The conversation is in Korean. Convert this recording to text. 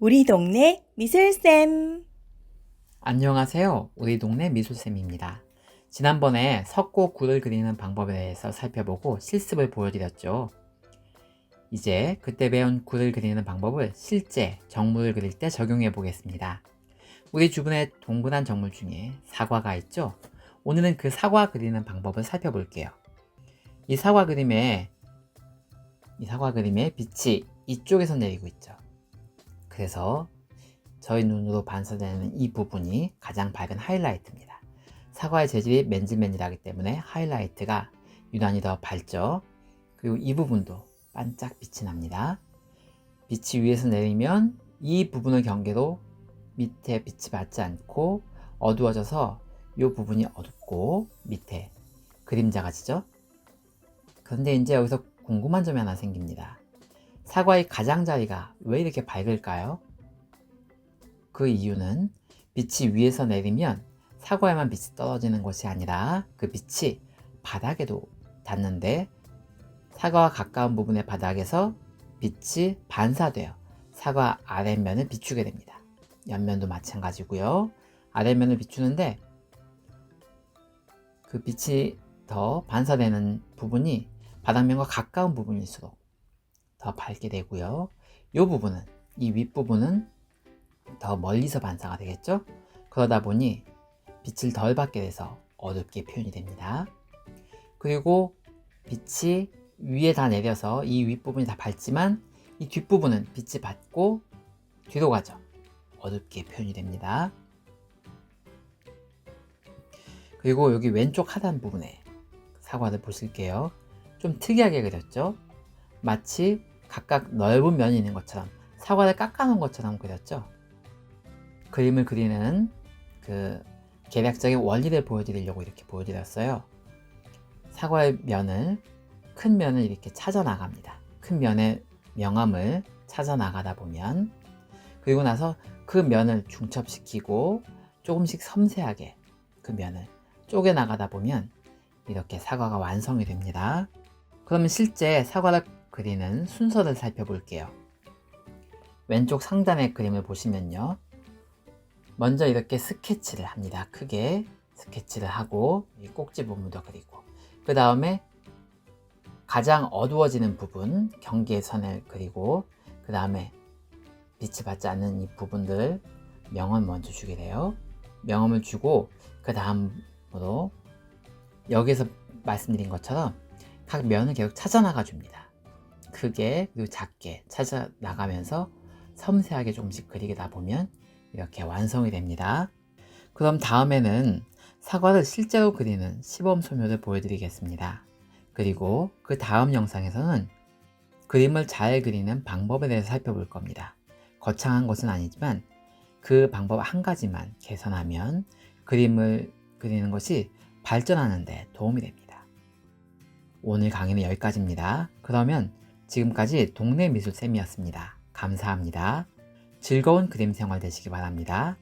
우리 동네 미술쌤. 안녕하세요. 우리 동네 미술쌤입니다. 지난번에 석고 굴을 그리는 방법에 대해서 살펴보고 실습을 보여드렸죠. 이제 그때 배운 굴을 그리는 방법을 실제 정물을 그릴 때 적용해 보겠습니다. 우리 주변에 동그란 정물 중에 사과가 있죠. 오늘은 그 사과 그리는 방법을 살펴볼게요. 이 사과 그림에 이 사과 그림에 빛이 이쪽에서 내리고 있죠. 그래서 저희 눈으로 반사되는 이 부분이 가장 밝은 하이라이트입니다. 사과의 재질이 맨질맨질하기 때문에 하이라이트가 유난히 더 밝죠. 그리고 이 부분도 반짝 빛이 납니다. 빛이 위에서 내리면 이 부분을 경계로 밑에 빛이 받지 않고 어두워져서 이 부분이 어둡고 밑에 그림자가 지죠. 그런데 이제 여기서 궁금한 점이 하나 생깁니다. 사과의 가장자리가 왜 이렇게 밝을까요? 그 이유는 빛이 위에서 내리면 사과에만 빛이 떨어지는 것이 아니라 그 빛이 바닥에도 닿는데 사과와 가까운 부분의 바닥에서 빛이 반사되어 사과 아랫면을 비추게 됩니다. 옆면도 마찬가지고요. 아랫면을 비추는데 그 빛이 더 반사되는 부분이 바닥면과 가까운 부분일수록 더 밝게 되고요. 이 부분은 이 윗부분은 더 멀리서 반사가 되겠죠? 그러다 보니 빛을 덜 받게 돼서 어둡게 표현이 됩니다. 그리고 빛이 위에 다 내려서 이 윗부분이 다 밝지만 이 뒷부분은 빛이 받고 뒤로 가죠. 어둡게 표현이 됩니다. 그리고 여기 왼쪽 하단 부분에 사과를 보실게요. 좀 특이하게 그렸죠? 마치 각각 넓은 면이 있는 것처럼 사과를 깎아놓은 것처럼 그렸죠? 그림을 그리는 그 계략적인 원리를 보여드리려고 이렇게 보여드렸어요. 사과의 면을 큰 면을 이렇게 찾아 나갑니다. 큰 면의 명암을 찾아 나가다 보면 그리고 나서 그 면을 중첩시키고 조금씩 섬세하게 그 면을 쪼개 나가다 보면 이렇게 사과가 완성이 됩니다. 그러면 실제 사과를 그리는 순서를 살펴볼게요. 왼쪽 상단의 그림을 보시면요. 먼저 이렇게 스케치를 합니다. 크게 스케치를 하고 이 꼭지 부분도 그리고 그 다음에 가장 어두워지는 부분 경계의 선을 그리고 그 다음에 빛이 받지 않는 이 부분들 명암 먼저 주게 돼요. 명암을 주고 그 다음으로 여기서 말씀드린 것처럼 각 면을 계속 찾아 나가 줍니다. 크게 그리고 작게 찾아 나가면서 섬세하게 조금씩 그리다 보면 이렇게 완성이 됩니다. 그럼 다음에는 사과를 실제로 그리는 시범 소묘를 보여드리겠습니다. 그리고 그 다음 영상에서는 그림을 잘 그리는 방법에 대해서 살펴볼 겁니다. 거창한 것은 아니지만 그 방법 한 가지만 개선하면 그림을 그리는 것이 발전하는 데 도움이 됩니다. 오늘 강의는 여기까지입니다. 그러면 지금까지 동네 미술쌤이었습니다. 감사합니다. 즐거운 그림 생활 되시기 바랍니다.